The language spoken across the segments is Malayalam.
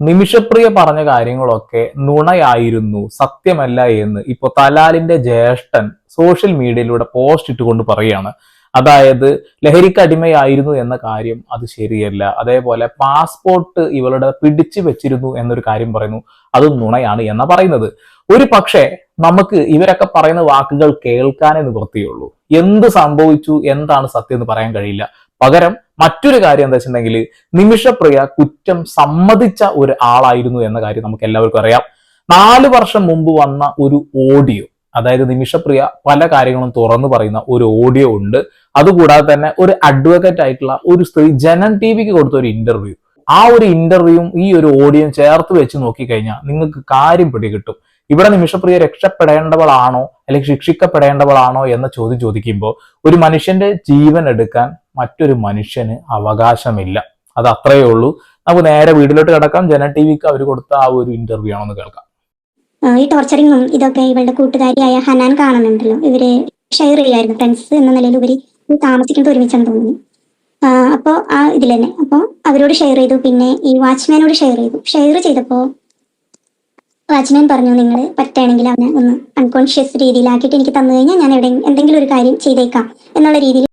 നിമിഷപ്രിയ പറഞ്ഞ കാര്യങ്ങളൊക്കെ നുണയായിരുന്നു സത്യമല്ല എന്ന് ഇപ്പൊ തലാലിന്റെ ജ്യേഷ്ഠൻ സോഷ്യൽ മീഡിയയിലൂടെ പോസ്റ്റ് ഇട്ടുകൊണ്ട് പറയുകയാണ്. അതായത് ലഹരിക്ക് അടിമയായിരുന്നു എന്ന കാര്യം അത് ശരിയല്ല. അതേപോലെ പാസ്പോർട്ട് ഇവളുടെ പിടിച്ചു വെച്ചിരുന്നു എന്നൊരു കാര്യം പറയുന്നു. അത് നുണയാണ് എന്ന പറയുന്നത്. ഒരു പക്ഷേ നമുക്ക് ഇവരൊക്കെ പറയുന്ന വാക്കുകൾ കേൾക്കാനേ നിവൃത്തിയുള്ളൂ. എന്ത് സംഭവിച്ചു എന്താണ് സത്യം എന്ന് പറയാൻ കഴിയില്ല. പകരം മറ്റൊരു കാര്യം എന്താ വെച്ചിട്ടുണ്ടെങ്കിൽ നിമിഷപ്രിയ കുറ്റം സമ്മതിച്ച ഒരു ആളായിരുന്നു എന്ന കാര്യം നമുക്ക് എല്ലാവർക്കും അറിയാം. നാല് വർഷം മുമ്പ് വന്ന ഒരു ഓഡിയോ അതായത് നിമിഷപ്രിയ പല കാര്യങ്ങളും തുറന്നു പറയുന്ന ഒരു ഓഡിയോ ഉണ്ട്. അതുകൂടാതെ തന്നെ ഒരു അഡ്വക്കേറ്റ് ആയിട്ടുള്ള ഒരു സ്ത്രീ ജനൻ ടി വിക്ക് കൊടുത്ത ഒരു ഇന്റർവ്യൂ ആ ഒരു ഇന്റർവ്യൂവും ഈ ഒരു ഓഡിയോയും ചേർത്ത് വെച്ച് നോക്കിക്കഴിഞ്ഞാൽ നിങ്ങൾക്ക് കാര്യം പിടികിട്ടും. ഇവിടെ നിമിഷപ്രിയ രക്ഷപ്പെടേണ്ടവളാണോ അല്ലെങ്കിൽ ശിക്ഷിക്കപ്പെടേണ്ടവളാണോ എന്ന ചോദ്യം ചോദിക്കുമ്പോൾ ഒരു മനുഷ്യന്റെ ജീവൻ എടുക്കാൻ മറ്റൊരു മനുഷ്യന് അവകാശമില്ല. അത് അത്രയേ ഉള്ളൂ. നമുക്ക് നേരെ വീട്ടിലോട്ട് കിടക്കാം. ജന ടി വിക്ക് അവർ കൊടുത്ത ആ ഒരു ഇന്റർവ്യൂ ആണെന്ന് കേൾക്കാം. ഈ ടോർച്ചറിങ്ങും ഇതൊക്കെ ഇവളുടെ കൂട്ടുകാരിയായ ഹനാൻ കാണുന്നുണ്ടല്ലോ. ഇവർ ഷെയർ ചെയ്യായിരുന്നു ഫ്രണ്ട്സ് എന്ന നിലയിൽ ഉപരി താമസിക്കുന്നത് ഒരുമിച്ചാണ് തോന്നുന്നു. ആ, അപ്പോ ആ ഇതിൽ തന്നെ. അപ്പോൾ അവരോട് ഷെയർ ചെയ്തു. പിന്നെ ഈ വാച്ച്മാനോട് ഷെയർ ചെയ്തു. ഷെയർ ചെയ്തപ്പോൾ വാച്ച്മാൻ പറഞ്ഞു നിങ്ങൾ പറ്റുകയാണെങ്കിൽ അവനെ ഒന്ന് അൺകോൺഷ്യസ് രീതിയിലാക്കിയിട്ട് എനിക്ക് തന്നു കഴിഞ്ഞാൽ ഞാൻ എവിടെ എന്തെങ്കിലും ഒരു കാര്യം ചെയ്തേക്കാം എന്നുള്ള രീതിയിൽ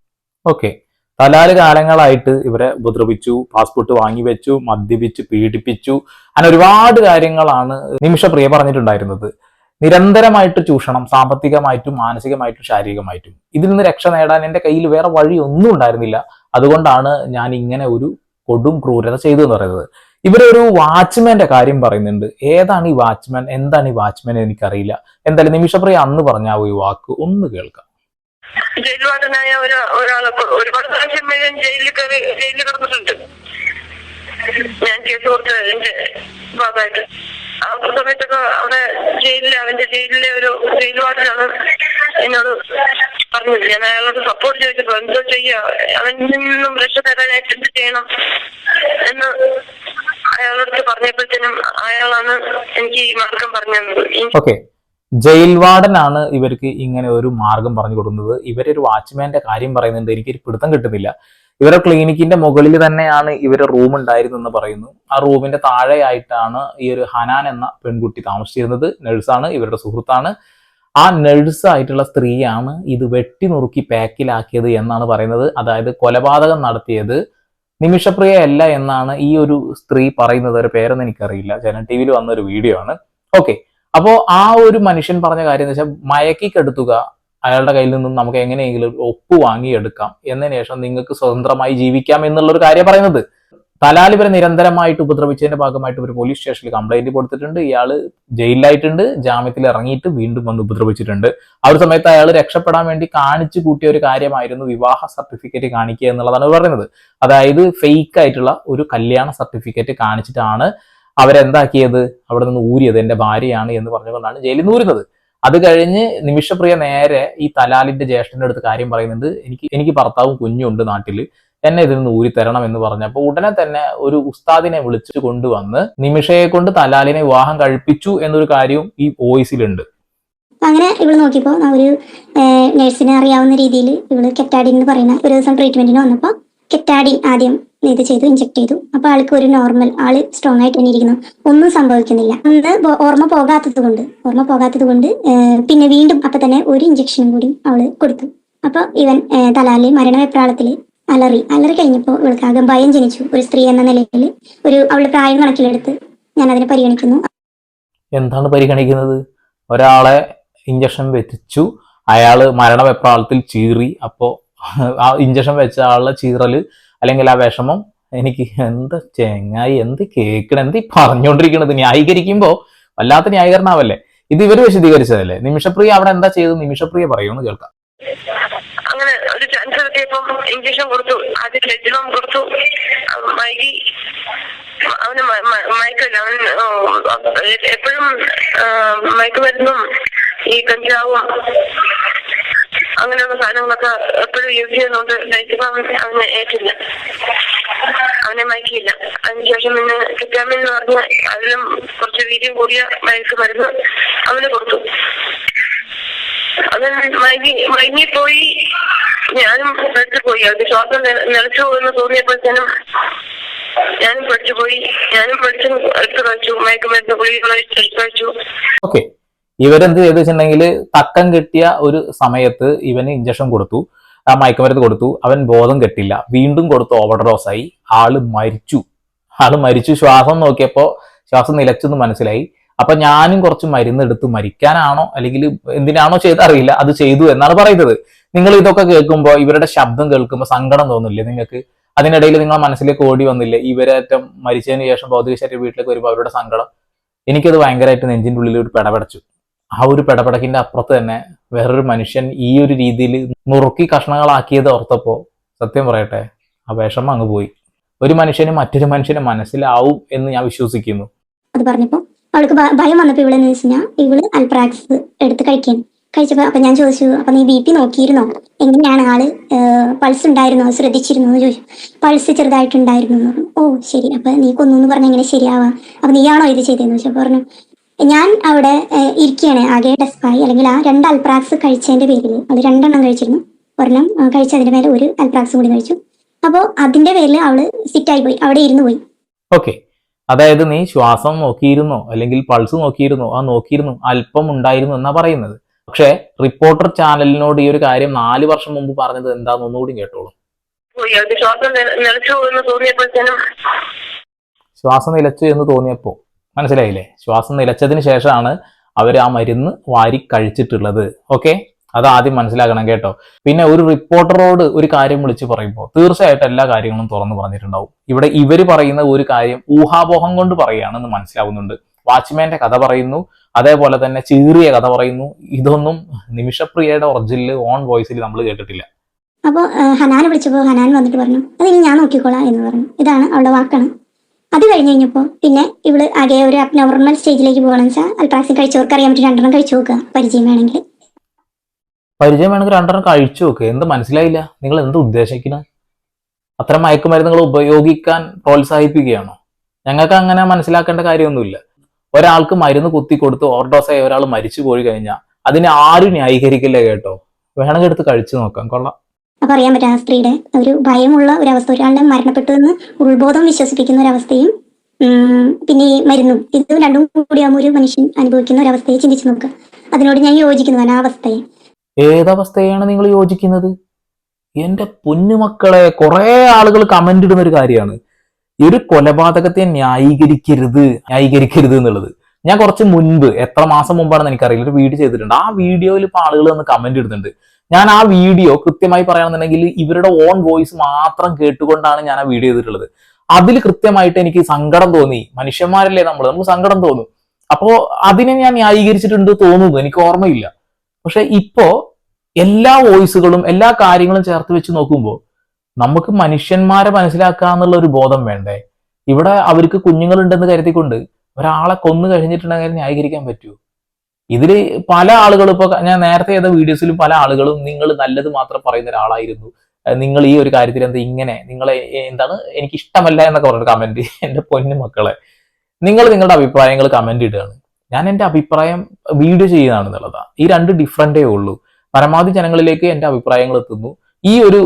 ഓക്കെ തലാൽ കാലങ്ങളായിട്ട് ഇവരെ ഉപദ്രവിച്ചു പാസ്പോർട്ട് വാങ്ങി വെച്ചു മദ്യപിച്ചു പീഡിപ്പിച്ചു. അങ്ങനെ ഒരുപാട് കാര്യങ്ങളാണ് നിമിഷപ്രിയ പറഞ്ഞിട്ടുണ്ടായിരുന്നത്. നിരന്തരമായിട്ട് ചൂഷണം സാമ്പത്തികമായിട്ടും മാനസികമായിട്ടും ശാരീരികമായിട്ടും. ഇതിൽ നിന്ന് രക്ഷ നേടാൻ എന്റെ കയ്യിൽ വേറെ വഴി ഒന്നും ഉണ്ടായിരുന്നില്ല. അതുകൊണ്ടാണ് ഞാൻ ഇങ്ങനെ ഒരു കൊടും ക്രൂരത ചെയ്തു എന്ന് പറയുന്നത് ഇവരൊരു വാച്ച്മാന്റെ കാര്യം പറയുന്നുണ്ട്. ഏതാണ് ഈ വാച്ച്മാൻ? എന്താണ് ഈ വാച്ച്മാൻ എനിക്കറിയില്ല. എന്തായാലും നിമിഷപ്രിയ അന്ന് പറഞ്ഞ ആ ഒരു വാക്ക് ഒന്ന് കേൾക്കാം. ജയിൽവാസനായ ഒരു ഒരാളെ ഒരുപാട് പ്രാവശ്യം ഞാൻ ജയിലിൽ കയറി ജയിലിൽ കിടന്നിട്ടുണ്ട്. ഞാൻ കേസ് കൊടുത്തതിന്റെ ഭാഗമായിട്ട്. ആ സമയത്തൊക്കെ അവിടെ ജയിലിൽ അവന്റെ ജയിലിലെ ഒരു ജയിൽ വാർഡനാണ് എന്നോട് പറഞ്ഞത്. ഞാൻ അയാളോട് സപ്പോർട്ട് ചോദിച്ചപ്പോ എന്തോ ചെയ്യാ അവനിൽ നിന്നും രക്ഷ തരാനായിട്ട് എന്ത് ചെയ്യണം എന്ന് അയാളോട് പറഞ്ഞപ്പോഴത്തേനും അയാളാണ് എനിക്ക് ഈ മാർഗം പറഞ്ഞു തന്നത്. ജയിൽ വാർഡനാണ് ഇവർക്ക് ഇങ്ങനെ ഒരു മാർഗം പറഞ്ഞു കൊടുക്കുന്നത്. ഇവരൊരു വാച്ച്മാന്റെ കാര്യം പറയുന്നുണ്ട്. എനിക്കൊരു പിടുത്തം കിട്ടുന്നില്ല. ഇവരുടെ ക്ലിനിക്കിന്റെ മുകളിൽ തന്നെയാണ് ഇവരുടെ റൂം ഉണ്ടായിരുന്നെന്ന് പറയുന്നു. ആ റൂമിന്റെ താഴെയായിട്ടാണ് ഈ ഒരു ഹനാൻ എന്ന പെൺകുട്ടി താമസിച്ചിരുന്നത്. നഴ്സാണ് ഇവരുടെ സുഹൃത്താണ്. ആ നഴ്സ് ആയിട്ടുള്ള സ്ത്രീയാണ് ഇത് വെട്ടി നുറുക്കി പാക്കിലാക്കിയത് എന്നാണ് പറയുന്നത്. അതായത് കൊലപാതകം നടത്തിയത് നിമിഷപ്രിയ അല്ല എന്നാണ് ഈ ഒരു സ്ത്രീ പറയുന്നത്. ഒരു പേരൊന്നും എനിക്കറിയില്ല. ജന ടി വിയിൽ വന്ന ഒരു വീഡിയോ ആണ്. ഓക്കെ. അപ്പോ ആ ഒരു മനുഷ്യൻ പറഞ്ഞ കാര്യം എന്ന് വെച്ചാൽ മയക്കി കെടുത്തുക അയാളുടെ കയ്യിൽ നിന്നും നമുക്ക് എങ്ങനെയെങ്കിലും ഒപ്പ് വാങ്ങിയെടുക്കാം. എന്നതിന് ശേഷം നിങ്ങൾക്ക് സ്വതന്ത്രമായി ജീവിക്കാം എന്നുള്ള ഒരു കാര്യം പറയുന്നത്. തലാൽ ഇവരെ നിരന്തരമായിട്ട് ഉപദ്രവിച്ചതിന്റെ ഭാഗമായിട്ട് ഒരു പോലീസ് സ്റ്റേഷനിൽ കംപ്ലൈന്റ് കൊടുത്തിട്ടുണ്ട്. ഇയാൾ ജയിലിലായിട്ടുണ്ട്. ജാമ്യത്തിൽ ഇറങ്ങിയിട്ട് വീണ്ടും വന്ന് ഉപദ്രവിച്ചിട്ടുണ്ട്. ആ ഒരു സമയത്ത് അയാൾ രക്ഷപ്പെടാൻ വേണ്ടി കാണിച്ചു കൂട്ടിയ ഒരു കാര്യമായിരുന്നു വിവാഹ സർട്ടിഫിക്കറ്റ് കാണിക്കുക എന്നുള്ളതാണ് പറയുന്നത്. അതായത് ഫേക്ക് ആയിട്ടുള്ള ഒരു കല്യാണ സർട്ടിഫിക്കറ്റ് കാണിച്ചിട്ടാണ് അവരെന്താക്കിയത്? അവിടെ നിന്ന് ഊരിയത്. എന്റെ ഭാര്യയാണ് എന്ന് പറഞ്ഞുകൊണ്ടാണ് ജയിലിൽ നിന്ന് ഊരുന്നത്. അത് കഴിഞ്ഞ് നിമിഷപ്രിയ നേരെ ഈ തലാലിന്റെ ജ്യേഷ്ഠന്റെ അടുത്ത് കാര്യം പറയുന്നുണ്ട്. എനിക്ക് എനിക്ക് ഭർത്താവും കുഞ്ഞുണ്ട് നാട്ടിൽ എന്നെ ഇതിൽ നിന്ന് ഊരി തരണം എന്ന് പറഞ്ഞപ്പോൾ ഉടനെ തന്നെ ഒരു ഉസ്താദിനെ വിളിച്ചു കൊണ്ടുവന്ന് നിമിഷയെ കൊണ്ട് തലാലിനെ വിവാഹം കഴിപ്പിച്ചു എന്നൊരു കാര്യവും ഈ വോയിസിലുണ്ട്. അങ്ങനെ ഇവൾ നോക്കിയപ്പോ ഒരു നേഴ്സിനെ അറിയാവുന്ന രീതിയിൽ ഇവൾ കെറ്റാഡിൻ എന്ന് പറയുന്ന ഒരു ദിവസം ട്രീറ്റ്മെന്റിന് വന്നപ്പോ കെറ്റാഡിൻ ആദ്യം ഇത് ചെയ്തു ഇഞ്ചെക്ട് ചെയ്തു. അപ്പൊ ആൾക്ക് ഒരു നോർമൽ ആൾ സ്ട്രോങ് ആയിട്ട് തന്നെ ഇരിക്കുന്നു. ഒന്നും സംഭവിക്കുന്നില്ല. അന്ന് ഓർമ്മ പോകാത്തത് കൊണ്ട് ഓർമ്മ പോകാത്തത് കൊണ്ട് പിന്നെ വീണ്ടും അപ്പൊ തന്നെ ഒരു ഇഞ്ചക്ഷനും കൂടി അവൾ കൊടുത്തു. അപ്പൊ ഇവൻ തലാലിൽ മരണവെപ്രാളത്തിൽ അലറി. അലറി കഴിഞ്ഞപ്പോൾ ഇവൾക്ക് ആകെ ഭയം ജനിച്ചു. ഒരു സ്ത്രീ എന്ന നിലയിൽ ഒരു അവളുടെ പ്രായം കണക്കിലെടുത്ത് ഞാൻ അതിനെ പരിഗണിക്കുന്നു. എന്താണ് പരിഗണിക്കുന്നത്? ഒരാളെ ഇഞ്ചക്ഷൻ വെച്ചു അയാൾ മരണവെപ്രാളത്തിൽ ചീറി. അപ്പോ ആ ഇഞ്ചക്ഷൻ വെച്ച ആളുടെ ചീറൽ അല്ലെങ്കിൽ ആ വിഷമം എനിക്ക് എന്ത് ചെങ്ങായി എന്ത് കേൾക്കണം എന്ത് പറഞ്ഞുകൊണ്ടിരിക്കണത് ന്യായീകരിക്കുമ്പോൾ വല്ലാത്ത ന്യായീകരണാവല്ലേ ഇത് ഇവർ വിശദീകരിച്ചതല്ലേ? നിമിഷപ്രിയ അവിടെ എന്താ ചെയ്തത്? നിമിഷപ്രിയ പറയുമെന്ന് കേൾക്കാം. അങ്ങനെ ഒരു ചാൻസ് കിട്ടിയപ്പം ഇഞ്ചക്ഷൻ കൊടുത്തു. ആദ്യം ലജ്ജണം കൊടുത്തു. മൈകി അവന് മയക്കല്ല അവൻ എപ്പോഴും മയക്കുമരുന്നും ഈ കഞ്ചാവും അങ്ങനെയുള്ള സാധനങ്ങളൊക്കെ എപ്പോഴും യൂസ് ചെയ്യുന്നതുകൊണ്ട് ലൈഫിപ്പം അവനെ ഏറ്റില്ല. അവനെ മയക്കിയില്ല. അതിനുശേഷം പിന്നെ കിറ്റാമിൻ എന്ന് പറഞ്ഞ അതിലും കുറച്ച് വീര്യം കൂടിയ മയക്ക് മരുന്ന് അവന് കൊടുത്തു. അവൻ മയങ്ങി മയങ്ങിപ്പോയി. ഞാനും പെട്ടു പോയി. അത് ശ്വാസം നില- നിലച്ചു പോകുന്ന തോന്നിയപ്പോഴത്തേനും ഞാനും പഠിച്ചു പോയി. ഞാനും പഠിച്ചു എടുത്തു കഴിച്ചു. മയക്കുമരുന്ന് ഗുളികൾ എടുത്തു കഴിച്ചു. ഇവരെന്ത് ചെയ്തു വെച്ചിട്ടുണ്ടെങ്കിൽ തക്കം കിട്ടിയ ഒരു സമയത്ത് ഇവന് ഇഞ്ചക്ഷൻ കൊടുത്തു. ആ മയക്കുമരുന്ന് കൊടുത്തു. അവൻ ബോധം കെട്ടില്ല. വീണ്ടും കൊടുത്തു ഓവർഡോസ് ആയി. ആൾ മരിച്ചു. ആൾ മരിച്ചു. ശ്വാസം നോക്കിയപ്പോ ശ്വാസം നിലച്ചെന്ന് മനസ്സിലായി. അപ്പൊ ഞാനും കുറച്ച് മരുന്ന് എടുത്ത് മരിക്കാനാണോ? അല്ലെങ്കിൽ എന്തിനാണോ ചെയ്ത് അറിയില്ല. അത് ചെയ്തു എന്നാണ് പറയുന്നത്. നിങ്ങൾ ഇതൊക്കെ കേൾക്കുമ്പോൾ ഇവരുടെ ശബ്ദം കേൾക്കുമ്പോൾ സങ്കടം തോന്നില്ലേ നിങ്ങൾക്ക്? അതിനിടയിൽ നിങ്ങൾ മനസ്സിലേക്ക് ഓടി വന്നില്ലേ? ഇവരേറ്റം മരിച്ചതിന് ശേഷം ഭൗതിക ശരീരം വീട്ടിലേക്ക് വരുമ്പോൾ അവരുടെ സങ്കടം? എനിക്കത് ഭയങ്കരമായിട്ട് നെഞ്ചിന്റെ ഉള്ളിൽ ഒരു പെടപെടച്ചു. ആ ഒരു പെടപെടക്കിന്റെ അപ്പുറത്ത് തന്നെ വേറൊരു മനുഷ്യൻ ഈ ഒരു രീതിയിൽ നുറുക്കി കഷ്ണങ്ങളാക്കിയത് ഓർത്തപ്പോ സത്യം പറയട്ടെ ആ വിഷമം അങ്ങ് പോയി. ഒരു മനുഷ്യന് മറ്റൊരു മനുഷ്യന് മനസ്സിലാവും എന്ന് ഞാൻ വിശ്വസിക്കുന്നു. അത് പറഞ്ഞപ്പോ അവൾക്ക് ഭയം വന്നപ്പോ ഇവിടെ ഇവൾ അൽപ്രാക്സ് എടുത്ത് കഴിക്കാൻ. കഴിച്ചപ്പോ അപ്പൊ ഞാൻ ചോദിച്ചു അപ്പൊ നീ ബി പി നോക്കിയിരുന്നോ? എങ്ങനെയാണ് ആൾ പൾസ് ഉണ്ടായിരുന്നോ? ശ്രദ്ധിച്ചിരുന്നോ? എന്ന് ചോദിച്ചു. പൾസ് ചെറുതായിട്ടുണ്ടായിരുന്നു. ഓ ശരി. അപ്പൊ നീ കൊന്നു എന്ന് പറഞ്ഞ എങ്ങനെ ശരിയാവാ? അപ്പൊ നീയാണോ ഇത് ചെയ്തെന്ന് ചോദിച്ചു പറഞ്ഞു ഞാൻ അവിടെ ഇരിക്കുകയാണ് ആകെ ഡെസ്പായി അല്ലെങ്കിൽ ആ രണ്ട് അൽപ്രാക്സ് കഴിച്ചതിന്റെ പേരിൽ അത് രണ്ടെണ്ണം കഴിച്ചിരുന്നു. ഒരെണ്ണം കഴിച്ചതിന്റെ മേലെ ഒരു അൽപ്രാക്സ് കൂടി കഴിച്ചു. അപ്പോൾ അതിന്റെ പേരിൽ അവൾ ആയി പോയി. അവിടെ ഇരുന്ന് പോയി. ഓക്കെ. അതായത് നീ ശ്വാസം നോക്കിയിരുന്നോ? അല്ലെങ്കിൽ പൾസ് നോക്കിയിരുന്നോ? ആ നോക്കിയിരുന്നു. അല്പം ഉണ്ടായിരുന്നു എന്നാ പറയുന്നത്. പക്ഷേ റിപ്പോർട്ടർ ചാനലിനോട് ഈ ഒരു കാര്യം നാല് വർഷം മുമ്പ് പറഞ്ഞത് എന്താന്ന് ഒന്നുകൂടി കേട്ടോളൂ. ശ്വാസം നിലച്ചു എന്ന് തോന്നിയപ്പോ മനസ്സിലായില്ലേ? ശ്വാസം നിലച്ചതിന് ശേഷമാണ് അവർ ആ മരുന്ന് വാരി കഴിച്ചിട്ടുള്ളത്. ഓക്കെ അത് ആദ്യം മനസ്സിലാക്കണം കേട്ടോ. പിന്നെ ഒരു റിപ്പോർട്ടറോട് ഒരു കാര്യം വിളിച്ച് പറയുമ്പോൾ തീർച്ചയായിട്ടും എല്ലാ കാര്യങ്ങളും തുറന്നു പറഞ്ഞിട്ടുണ്ടാവും. ഇവിടെ ഇവർ പറയുന്ന ഒരു കാര്യം ഊഹാപോഹം കൊണ്ട് പറയുകയാണെന്ന് മനസ്സിലാവുന്നുണ്ട്. വാച്ച്മാന്റെ കഥ പറയുന്നു. അതേപോലെ തന്നെ ചീറിയ കഥ പറയുന്നു. ഇതൊന്നും നിമിഷപ്രിയയുടെ ഒറിജിനൽ ഓൺ വോയിസിൽ നമ്മൾ കേട്ടിട്ടില്ല. അപ്പോൾ ഹനാൻ വിളിച്ചപ്പോൾ ഹനാൻ വന്നിട്ട് പറഞ്ഞു അത് ഇനി ഞാൻ നോക്കിക്കോളാം എന്ന് പറഞ്ഞു. ഇതാണ് അവളുടെ വാക്കാണ്. അത് കഴിഞ്ഞ് കഴിഞ്ഞപ്പോൾ പിന്നെ ഇവൾ ആകെ ഒരു നോർമൽ സ്റ്റേജിലേക്ക് പോകണമെന്ന് വെച്ചാൽ അൽട്രാക്സിൻ കഴിച്ചവർക്ക് അറിയാൻ പറ്റും രണ്ടെണ്ണം കഴിച്ചു നോക്കുക പരിചയം വേണമെങ്കിൽ. പരിചയം വേണമെങ്കിൽ രണ്ടെണ്ണം കഴിച്ചു നോക്ക്. എന്ത് മനസ്സിലായില്ല? നിങ്ങൾ എന്ത് ഉദ്ദേശിക്കണം? അത്തരം മയക്കുമരുന്നുകൾ ഉപയോഗിക്കാൻ പ്രോത്സാഹിപ്പിക്കുകയാണോ? ഞങ്ങൾക്ക് അങ്ങനെ മനസ്സിലാക്കേണ്ട കാര്യമൊന്നുമില്ല. ഒരാൾക്ക് മരുന്ന് കുത്തി കൊടുത്ത് ഒരാൾ മരിച്ചു പോയി കഴിഞ്ഞാൽ അതിനെ ആരും ന്യായീകരിക്കില്ല കേട്ടോ. വേണമെങ്കിൽ എടുത്ത് കഴിച്ചു നോക്കാം. കൊള്ളാം. അപ്പൊ അറിയാൻ പറ്റും ആ സ്ത്രീയുടെ ഒരു ഭയമുള്ള ഒരു അവസ്ഥ ഒരാളുടെ മരണപ്പെട്ടു എന്ന് ഉത്ബോധം വിശ്വസിപ്പിക്കുന്ന ഒരു അവസ്ഥയും പിന്നെ ഈ മരുന്നും ഇത് രണ്ടും കൂടിയാകുമ്പോൾ ഒരു മനുഷ്യൻ അനുഭവിക്കുന്ന ഒരു അവസ്ഥയെ ചിന്തിച്ചു നോക്കുക. അതിനോട് ഞാൻ യോജിക്കുന്നതാണ് ആ അവസ്ഥയെ. ഏതവസ്ഥയാണ് നിങ്ങൾ യോജിക്കുന്നത്? എന്റെ പൊന്നുമക്കളെ കുറെ ആളുകൾ കമന്റ് ഇടുന്ന ഒരു കാര്യമാണ്. ഒരു കൊലപാതകത്തെ ന്യായീകരിക്കരുത് ന്യായീകരിക്കരുത് എന്നുള്ളത്. ഞാൻ കുറച്ച് മുൻപ് എത്ര മാസം മുമ്പാണെന്ന് എനിക്കറിയില്ല ഒരു വീഡിയോ ചെയ്തിട്ടുണ്ട്. ആ വീഡിയോയിൽ ഇപ്പൊ ആളുകൾ വന്ന് കമന്റ് ഇടുന്നുണ്ട്. ഞാൻ ആ വീഡിയോ കൃത്യമായി പറയുകയാണെന്നുണ്ടെങ്കിൽ ഇവരുടെ ഓൺ വോയിസ് മാത്രം കേട്ടുകൊണ്ടാണ് ഞാൻ ആ വീഡിയോ ചെയ്തിട്ടുള്ളത്. അതിൽ കൃത്യമായിട്ട് എനിക്ക് സങ്കടം തോന്നി. മനുഷ്യന്മാരല്ലേ നമ്മൾ നമുക്ക് സങ്കടം തോന്നും. അപ്പോ അതിനെ ഞാൻ ന്യായീകരിച്ചിട്ടുണ്ട് തോന്നുന്നു. എനിക്ക് ഓർമ്മയില്ല. പക്ഷെ ഇപ്പോ എല്ലാ വോയിസുകളും എല്ലാ കാര്യങ്ങളും ചേർത്ത് വെച്ച് നോക്കുമ്പോൾ നമുക്ക് മനുഷ്യന്മാരെ മനസ്സിലാക്കുക എന്നുള്ള ഒരു ബോധം വേണ്ടേ? ഇവിടെ അവർക്ക് കുഞ്ഞുങ്ങളുണ്ടെന്ന് കരുതിക്കൊണ്ട് ഒരാളെ കൊന്നു കഴിഞ്ഞിട്ടുണ്ടെങ്കിൽ ന്യായീകരിക്കാൻ പറ്റൂ ഇതിൽ പല ആളുകളും ഇപ്പൊ ഞാൻ നേരത്തെ ചെയ്ത വീഡിയോസിലും പല ആളുകളും നിങ്ങൾ നല്ലത് മാത്രം പറയുന്ന ഒരാളായിരുന്നു. നിങ്ങൾ ഈ ഒരു കാര്യത്തിൽ എന്താ ഇങ്ങനെ നിങ്ങളെ എന്താണ് എനിക്ക് ഇഷ്ടമല്ല എന്നൊക്കെ പറഞ്ഞൊരു കമന്റ് എന്റെ പൊന്നു മക്കളെ. നിങ്ങൾ നിങ്ങളുടെ അഭിപ്രായങ്ങൾ കമന്റ് ഇടുകയാണ്. ഞാൻ എന്റെ അഭിപ്രായം വീഡിയോ ചെയ്യുന്നതാണെന്നുള്ളതാ. ഈ രണ്ട് ഡിഫറന്റേ ഉള്ളൂ. പരമാവധി ജനങ്ങളിലേക്ക് എന്റെ അഭിപ്രായങ്ങൾ എത്തുന്നു. ഈ ഒരു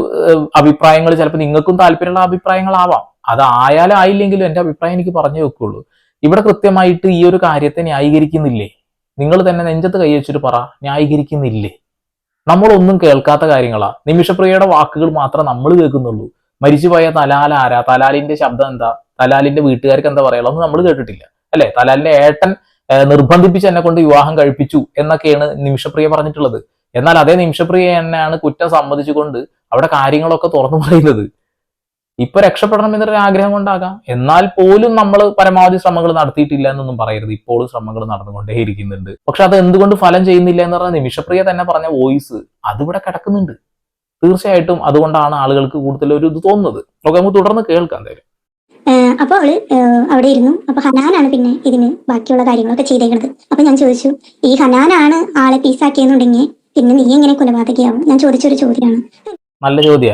അഭിപ്രായങ്ങൾ ചിലപ്പോൾ നിങ്ങൾക്കും താല്പര്യമുള്ള അഭിപ്രായങ്ങളാവാം. അത് ആയാലും ആയില്ലെങ്കിലും എന്റെ അഭിപ്രായം എനിക്ക് പറഞ്ഞു വെക്കുള്ളൂ. ഇവിടെ കൃത്യമായിട്ട് ഈ ഒരു കാര്യത്തെ ന്യായീകരിക്കുന്നില്ലേ? നിങ്ങൾ തന്നെ നെഞ്ചത്ത് കൈ വെച്ചിട്ട് പറ ന്യായീകരിക്കുന്നില്ലേ? നമ്മളൊന്നും കേൾക്കാത്ത കാര്യങ്ങളാ. നിമിഷപ്രിയയുടെ വാക്കുകൾ മാത്രം നമ്മൾ കേൾക്കുന്നുള്ളൂ. മരിച്ചുപോയ തലാൽ ആരാ? തലാലിന്റെ ശബ്ദം എന്താ? തലാലിന്റെ വീട്ടുകാർക്ക് എന്താ പറയുക ഒന്നും നമ്മൾ കേട്ടിട്ടില്ല. അല്ലെ? തലാലിന്റെ ഏട്ടൻ നിർബന്ധിപ്പിച്ച് എന്നെ കൊണ്ട് വിവാഹം കഴിപ്പിച്ചു എന്നൊക്കെയാണ് നിമിഷപ്രിയ പറഞ്ഞിട്ടുള്ളത്. എന്നാൽ അതേ നിമിഷപ്രിയ എന്നെയാണ് കുറ്റം സമ്മതിച്ചുകൊണ്ട് അവിടെ കാര്യങ്ങളൊക്കെ തുറന്നു പറയുന്നത്. ഇപ്പൊ രക്ഷപ്പെടണം എന്നൊരു ആഗ്രഹം കൊണ്ടാകാം. എന്നാൽ പോലും നമ്മൾ പരമാവധി ശ്രമങ്ങൾ നടത്തിയിട്ടില്ല എന്നൊന്നും പറയരുത്. ഇപ്പോഴും ശ്രമങ്ങൾ നടന്നുകൊണ്ടേയിരിക്കുന്നുണ്ട്. പക്ഷെ അത് എന്തുകൊണ്ട് ഫലം ചെയ്യുന്നില്ല എന്ന് പറഞ്ഞ നിമിഷപ്രിയ തന്നെ പറഞ്ഞ വോയിസ് അതിവിടെ കിടക്കുന്നുണ്ട്. തീർച്ചയായിട്ടും അതുകൊണ്ടാണ് ആളുകൾക്ക് കൂടുതൽ ഒരു ഇത് തോന്നുന്നത്. ഓക്കെ നമുക്ക് തുടർന്ന് കേൾക്കാം എന്തായാലും. അപ്പൊ അവൾ അവിടെ ഇരുന്നു അപ്പൊ ഹനാനാണ് പിന്നെ ഇതിന് ബാക്കിയുള്ള കാര്യങ്ങളൊക്കെ ചെയ്തേക്കുന്നത് അപ്പൊ ഞാൻ ചോദിച്ചു ഈ ഹനാനാണ് ആളെ പീസാക്കിയെന്നുണ്ടെങ്കിൽ പിന്നെ നീ എങ്ങനെ കൊലപാതകയാവും? ഞാൻ ചോദിച്ചൊരു ചോദ്യമാണ്. നല്ല ചോദ്യ.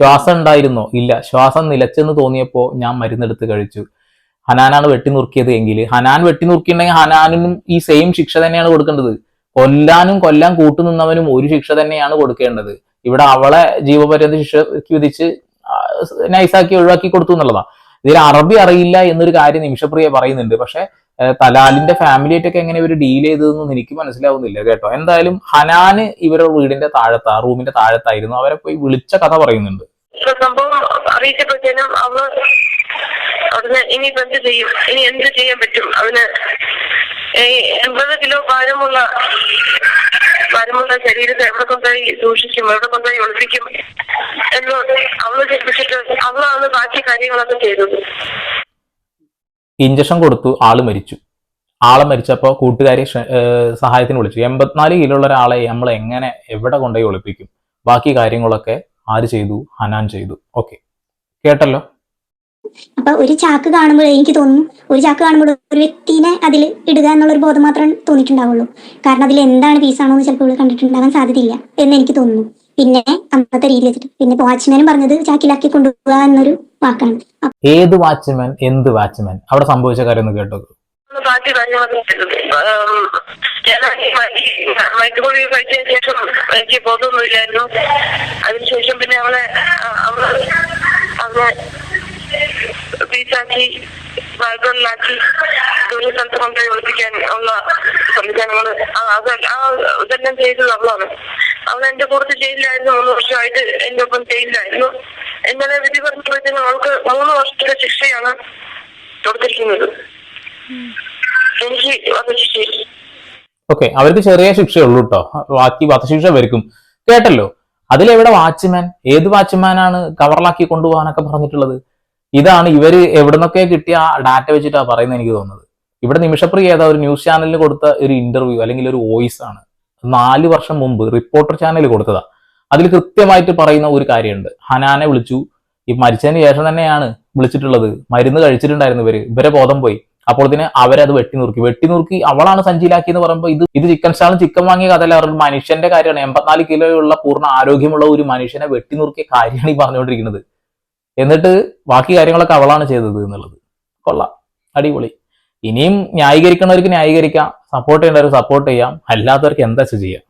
ശ്വാസം ഉണ്ടായിരുന്നോ? ഇല്ല. ശ്വാസം നിലച്ചെന്ന് തോന്നിയപ്പോ ഞാൻ മരുന്നെടുത്ത് കഴിച്ചു. ഹനാനാണ് വെട്ടി നുറുക്കിയത് എങ്കിൽ ഹനാൻ വെട്ടി ഹനാനും ഈ സെയിം ശിക്ഷ തന്നെയാണ് കൊടുക്കേണ്ടത്. കൊല്ലാനും കൊല്ലാൻ കൂട്ടുനിന്നവനും ഒരു ശിക്ഷ തന്നെയാണ് കൊടുക്കേണ്ടത്. ഇവിടെ അവളെ ജീവപര്യന്ത ശിക്ഷയ്ക്ക് വിധിച്ച് നൈസാക്കി ഒഴിവാക്കി കൊടുത്തു എന്നുള്ളതാ. ഇതിൽ അറബി അറിയില്ല എന്നൊരു കാര്യം നിമിഷപ്രിയ പറയുന്നുണ്ട്. പക്ഷെ തലാലിന്റെ ഫാമിലി ആയിട്ടൊക്കെ എങ്ങനെ ഇവർ ഡീൽ ചെയ്തതെന്ന് എനിക്ക് മനസ്സിലാവുന്നില്ല കേട്ടോ. എന്തായാലും ഹനാന് ഇവരുടെ വീടിന്റെ താഴത്ത് റൂമിന്റെ താഴത്തായിരുന്നു. അവരെ പോയി വിളിച്ച കഥ പറയുന്നുണ്ട്. ഇനിയിപ്പോ എന്ത് ചെയ്യും? ഇനി എന്ത് ചെയ്യാൻ പറ്റും? അവന് എൺപത് കിലോ ഭാരമുള്ള ഭാരമുള്ള ശരീരത്തെ എവിടെ കൊണ്ടുപോയി സൂക്ഷിക്കും? എവിടെ കൊണ്ടുപോയി ഒളിപ്പിക്കും? എന്ന് അവൾ ചിന്തിച്ചിട്ട് അവളാണ് ബാക്കി കാര്യങ്ങളൊക്കെ ചെയ്തത്. ഇഞ്ചക്ഷൻ കൊടുത്തു ആൾ മരിച്ചു. ആളെ മരിച്ചപ്പോൾ കൂട്ടുകാരി സഹായത്തിന് വിളിച്ചു. എൺപത്തിനാല് കിലോ ഉള്ള ഒരാളെ നമ്മൾ എങ്ങനെ എവിടെ കൊണ്ടുപോയി ഒളിപ്പിക്കും? ബാക്കി കാര്യങ്ങളൊക്കെ ആര് ചെയ്തു? ഹനാൻ ചെയ്തു. ഓക്കെ. കേട്ടല്ലോ? അപ്പൊ ഒരു ചാക്ക് കാണുമ്പോൾ എനിക്ക് തോന്നുന്നു ഒരു ചാക്ക് കാണുമ്പോൾ ഒരു വ്യക്തിനെ അതിൽ ഇടുക എന്നുള്ള ഒരു ബോധം മാത്രമേ തോന്നിയിട്ടുണ്ടാവുള്ളൂ. കാരണം അതിൽ എന്താണ് പീസാണോ എന്ന് ചിലപ്പോൾ കണ്ടിട്ടുണ്ടാകാൻ സാധ്യതയില്ല എന്ന് എനിക്ക് തോന്നുന്നു. പിന്നെ അന്നത്തെ രീതി വെച്ചിട്ട് പിന്നെ വാച്ച്മാനും പറഞ്ഞത് ചാക്കിലാക്കി കൊണ്ടുപോകുക എന്നൊരു വാക്കാണ്. ഏത് വാച്ച്മാൻ എന്ത് വാച്ച്മാൻ അവിടെ സംഭവിച്ച കാര്യം ഒന്ന് കേട്ടോ ബാക്കി കാര്യങ്ങളൊക്കെ ശേഷം എനിക്ക് ബോധമൊന്നുമില്ലായിരുന്നു. അതിനുശേഷം പിന്നെ അവളെ അവളെ അവൾ പീസാക്കി ബാഗുകളിലാക്കി ജോലി സ്ഥലത്ത് കൊണ്ടുപോയി ഒളിപ്പിക്കാൻ ഉള്ള സംവിധാനങ്ങൾ അതെല്ലാം ചെയ്തത് അവളാണ്. അവൾ എന്റെ പുറത്ത് ജയിലിലായിരുന്നു മൂന്ന് വർഷമായിട്ട് എന്റെ ഒപ്പം ജയിലിലായിരുന്നു. ഇന്നലെ വിധി പറഞ്ഞപ്പോഴത്തേനും അവൾക്ക് മൂന്ന് വർഷത്തെ ശിക്ഷയാണ് കൊടുത്തിരിക്കുന്നത്. എനിക്ക് വധശിക്ഷ ഓക്കെ അവർക്ക് ചെറിയ ശിക്ഷയുള്ളൂ കേട്ടോ ബാക്കി വധശിക്ഷ വരിക്കും കേട്ടല്ലോ അതിലെവിടെ വാച്ച്മാൻ? ഏത് വാച്ച്മാനാണ് കവറിലാക്കി കൊണ്ടുപോകാനൊക്കെ പറഞ്ഞിട്ടുള്ളത്? ഇതാണ് ഇവർ എവിടുന്നൊക്കെ കിട്ടിയ ആ ഡാറ്റ വെച്ചിട്ടാണ് പറയുന്നത് എനിക്ക് തോന്നുന്നത്. ഇവിടെ നിമിഷപ്രിയ ഏതാ ഒരു ന്യൂസ് ചാനലിന് കൊടുത്ത ഒരു ഇന്റർവ്യൂ അല്ലെങ്കിൽ ഒരു വോയിസ് ആണ്. നാല് വർഷം മുമ്പ് റിപ്പോർട്ടർ ചാനൽ കൊടുത്തതാ. അതിൽ കൃത്യമായിട്ട് പറയുന്ന ഒരു കാര്യമുണ്ട്. ഹനാനെ വിളിച്ചു. ഈ മരിച്ചതിന് ശേഷം തന്നെയാണ് വിളിച്ചിട്ടുള്ളത്. മരുന്ന് കഴിച്ചിട്ടുണ്ടായിരുന്നു ഇവർ. ഇവരെ ബോധം പോയി. അപ്പോൾ ഇതിന് അവരത് വെട്ടി നുറുക്കി. വെട്ടി നുറുക്കി അവളാണ് സഞ്ചിയിലാക്കി എന്ന് പറയുമ്പോൾ ഇത് ഇത് ചിക്കൻ സ്റ്റാളും ചിക്കൻ വാങ്ങിയ കഥയല്ല അവരുടെ മനുഷ്യന്റെ കാര്യമാണ്. എൺപത്തിനാല് കിലോയുള്ള പൂർണ ആരോഗ്യമുള്ള ഒരു മനുഷ്യനെ വെട്ടി നുറുക്കിയ കാര്യമാണ് ഈ പറഞ്ഞുകൊണ്ടിരിക്കുന്നത്. എന്നിട്ട് ബാക്കി കാര്യങ്ങളൊക്കെ അവളാണ് ചെയ്തത് എന്നുള്ളത്. കൊള്ളാം. അടിപൊളി. ഇനിയും ന്യായീകരിക്കണവർക്ക് ന്യായീകരിക്കാം. സപ്പോർട്ട് ചെയ്യേണ്ടവർക്ക് സപ്പോർട്ട് ചെയ്യാം. അല്ലാത്തവർക്ക് എന്താ ചെയ്യാം?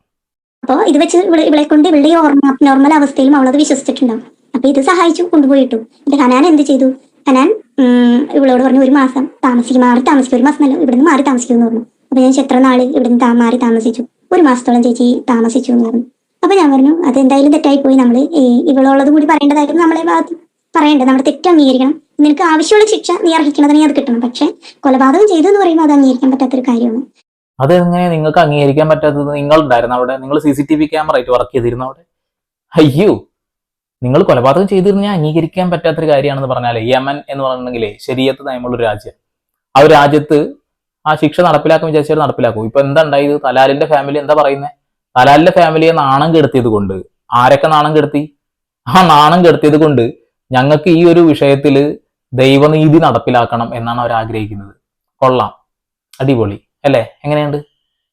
അപ്പോൾ ഇത് വെച്ച് ഇവളെ കൊണ്ട് ഓർമ്മ നോർമൽ അവസ്ഥയിലും അവളത് വിശ്വസിച്ചിട്ടുണ്ടാവും. അപ്പൊ ഇത് സഹായിച്ചു കൊണ്ടുപോയിട്ടു. എന്നിട്ട് ഹനാൻ എന്ത് ചെയ്തു? ഹനാൻ ഇവളോട് പറഞ്ഞു ഒരു മാസം താമസിക്കും മാറി താമസിക്കും ഒരു മാസം അല്ല ഇവിടുന്ന് മാറി താമസിക്കും എന്ന് പറഞ്ഞു. അപ്പൊ ഞാൻ എത്ര നാൾ ഇവിടുന്ന് താ- മാറി താമസിച്ചു? ഒരു മാസത്തോളം ചേച്ചി താമസിച്ചു എന്ന് പറഞ്ഞു. അപ്പൊ ഞാൻ പറഞ്ഞു അത് എന്തായാലും തെറ്റായി പോയി നമ്മൾ ഈ ഇവളുള്ളത് കൂടി പറയേണ്ടതായിരുന്നു നമ്മളെ ഭാഗത്ത് പറയേണ്ടത് നമ്മുടെ തെറ്റ് അംഗീകരിക്കണം. നിനക്ക് ആവശ്യമുള്ള ശിക്ഷ നീ അർഹിക്കണതിനെ അത് കിട്ടണം. പക്ഷെ കൊലപാതകം ചെയ്തു എന്ന് പറയുമ്പോൾ അത് അംഗീകരിക്കാൻ പറ്റാത്തൊരു കാര്യമാണ്. അതെങ്ങനെ നിങ്ങൾക്ക് അംഗീകരിക്കാൻ പറ്റാത്തത്? നിങ്ങൾ ഉണ്ടായിരുന്നു അവിടെ. നിങ്ങൾ C C T V camera ആയിട്ട് വർക്ക് ചെയ്തിരുന്നു അവിടെ? അയ്യോ! നിങ്ങൾ കൊലപാതകം ചെയ്തിരുന്ന അംഗീകരിക്കാൻ പറ്റാത്തൊരു കാര്യമാണെന്ന് പറഞ്ഞാൽ യമൻ എന്ന് പറഞ്ഞിട്ടുണ്ടെങ്കിലേ ശരീരത്ത് നയമുള്ള ഒരു രാജ്യം. ആ ഒരു രാജ്യത്ത് ആ ശിക്ഷ നടപ്പിലാക്കാൻ വിചാരിച്ചാൽ നടപ്പിലാക്കും. ഇപ്പൊ എന്താ ഉണ്ടായത്? തലാലിന്റെ ഫാമിലി എന്താ പറയുന്നത് തലാലിന്റെ ഫാമിലിയെ നാണം കെടുത്തിയത് കൊണ്ട്. ആരൊക്കെ നാണം കെടുത്തി? ആ നാണം കെടുത്തിയത് കൊണ്ട് ഞങ്ങൾക്ക് ഈ ഒരു വിഷയത്തിൽ ദൈവനീതി നടപ്പിലാക്കണം എന്നാണ് അവർ ആഗ്രഹിക്കുന്നത്. കൊള്ളാം. അടിപൊളി. അല്ലേ? എങ്ങനെയുണ്ട്?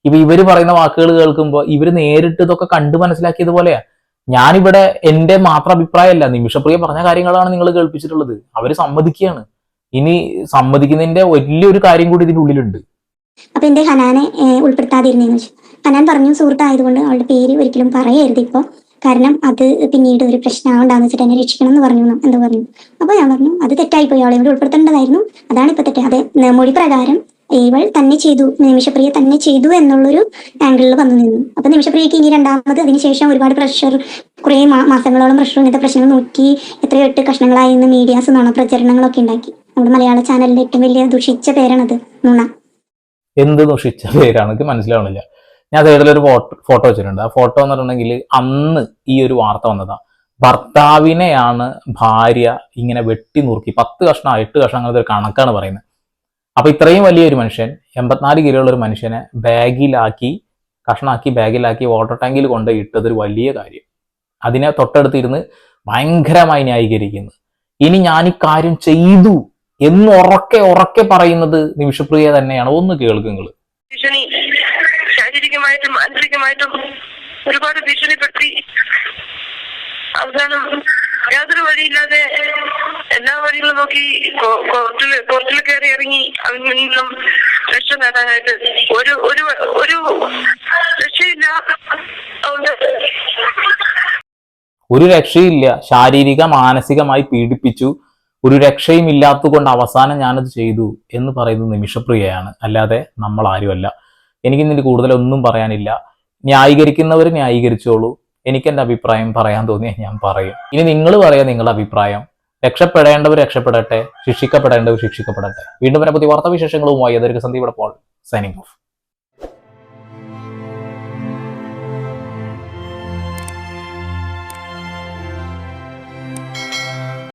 ഇപ്പൊ ഇവർ പറയുന്ന വാക്കുകൾ കേൾക്കുമ്പോൾ ഇവർ നേരിട്ട് ഇതൊക്കെ കണ്ടു മനസ്സിലാക്കിയത് പോലെയാ. ഞാനിവിടെ എന്റെ മാത്രം അഭിപ്രായമല്ല. നിമിഷപ്രിയ പറഞ്ഞ കാര്യങ്ങളാണ് നിങ്ങൾ കേൾപ്പിച്ചിട്ടുള്ളത്. അവർ സമ്മതിക്കുകയാണ്. ഇനി സമ്മതിക്കുന്നതിന്റെ വലിയൊരു കാര്യം കൂടി ഇതിന്റെ ഉള്ളിലുണ്ട്. അപ്പൊ എന്റെ ഹനാനെ ഉൾപ്പെടുത്താതിരുന്നു ഹനാൻ പറഞ്ഞു സുഹൃത്തായതുകൊണ്ട് അവളുടെ പേര് ഒരിക്കലും പറയരുത് ഇപ്പൊ. കാരണം അത് പിന്നീട് ഒരു പ്രശ്നമാവണ്ടാന്ന് വെച്ചിട്ട് എന്നെ രക്ഷിക്കണം എന്ന് പറഞ്ഞു എന്ന് പറഞ്ഞു. അപ്പൊ ഞാൻ പറഞ്ഞു അത് തെറ്റായിപ്പോയി അവളെ ഇവിടെ ഉൾപ്പെടുത്തേണ്ടതായിരുന്നു. അതാണ് ഇപ്പൊ തെറ്റ്. അത് മൊഴി പ്രകാരം ഇവൾ തന്നെ ചെയ്തു നിമിഷപ്രിയ തന്നെ ചെയ്തു എന്നുള്ളൊരു ആംഗിളിൽ വന്നു നിന്നു. അപ്പൊ നിമിഷപ്രിയക്ക് ഇനി രണ്ടാമത് അതിനുശേഷം ഒരുപാട് പ്രഷർ കുറെ മാസങ്ങളോളം പ്രഷർ ഇങ്ങനത്തെ പ്രശ്നങ്ങൾ നോക്കി എത്രയോ എട്ട് കഷ്ണങ്ങളായി എന്ന് മീഡിയാസ് നുണ പ്രചരണങ്ങളൊക്കെ ഉണ്ടാക്കി. നമ്മുടെ മലയാള ചാനലിന്റെ ഏറ്റവും വലിയ ദുഷിച്ച പേരാണത് നുണ. എന്ത് ദുഷിച്ച പേരാണെന്ന് മനസ്സിലാവണില്ല. ഞാൻ സൈഡിലൊരു ഫോട്ടോ ഫോട്ടോ വെച്ചിട്ടുണ്ട്. ആ ഫോട്ടോ എന്ന് പറഞ്ഞിട്ടുണ്ടെങ്കിൽ അന്ന് ഈ ഒരു വാർത്ത വന്നതാ. ഭർത്താവിനെയാണ് ഭാര്യ ഇങ്ങനെ വെട്ടി നുറുക്കി പത്ത് കഷ്ണം എട്ട് കഷ്ണം അങ്ങനത്തെ ഒരു കണക്കാണ് പറയുന്നത്. അപ്പൊ ഇത്രയും വലിയൊരു മനുഷ്യൻ എൺപത്തിനാല് കിലോ ഉള്ള ഒരു മനുഷ്യനെ ബാഗിലാക്കി കഷ്ണാക്കി ബാഗിലാക്കി വാട്ടർ ടാങ്കിൽ കൊണ്ട് ഇട്ടത് ഒരു വലിയ കാര്യം. അതിനെ തൊട്ടടുത്തിരുന്ന് ഭയങ്കരമായി ന്യായീകരിക്കുന്നു. ഇനി ഞാൻ ഈ കാര്യം ചെയ്തു എന്ന് ഉറക്കെ ഉറക്കെ പറയുന്നത് നിമിഷപ്രിയ തന്നെയാണ്. ഒന്ന് കേൾക്കുങ്ങൾ ശാരീരികമായിട്ടും മാനസികമായിട്ടും ഒരുപാട് ഭീഷണിപ്പെടുത്തി അവസാനം യാതൊരു വഴിയില്ലാതെ എല്ലാ വഴികളും നോക്കി കോർട്ടിൽ കോർട്ടിൽ കയറി ഇറങ്ങി അതിൽ നിന്നും രക്ഷ നേടാനായിട്ട് ഒരു ഒരു ഒരു രക്ഷയില്ല. അതുകൊണ്ട് ഒരു രക്ഷയില്ല. ശാരീരിക മാനസികമായി പീഡിപ്പിച്ചു. ഒരു രക്ഷയും ഇല്ലാത്തതുകൊണ്ട് അവസാനം ഞാനത് ചെയ്തു എന്ന് പറയുന്നത് നിമിഷപ്രിയയാണ്. അല്ലാതെ നമ്മൾ ആരുമല്ല എനിക്കിതിന് കൂടുതലൊന്നും പറയാനില്ല. ന്യായീകരിക്കുന്നവർ ന്യായീകരിച്ചോളൂ. എനിക്ക് എന്റെ അഭിപ്രായം പറയാൻ തോന്നിയാൽ ഞാൻ പറയും. ഇനി നിങ്ങൾ പറയാം നിങ്ങളുടെ അഭിപ്രായം. രക്ഷപ്പെടേണ്ടവർ രക്ഷപ്പെടട്ടെ. ശിക്ഷിക്കപ്പെടേണ്ടവർ ശിക്ഷിക്കപ്പെടട്ടെ. വീണ്ടും വരെ പുതിയ വാർത്താവിശേഷങ്ങളുമായി. അതൊരു സന്ദീപ് പോൾ സൈനിങ് ഓഫ്.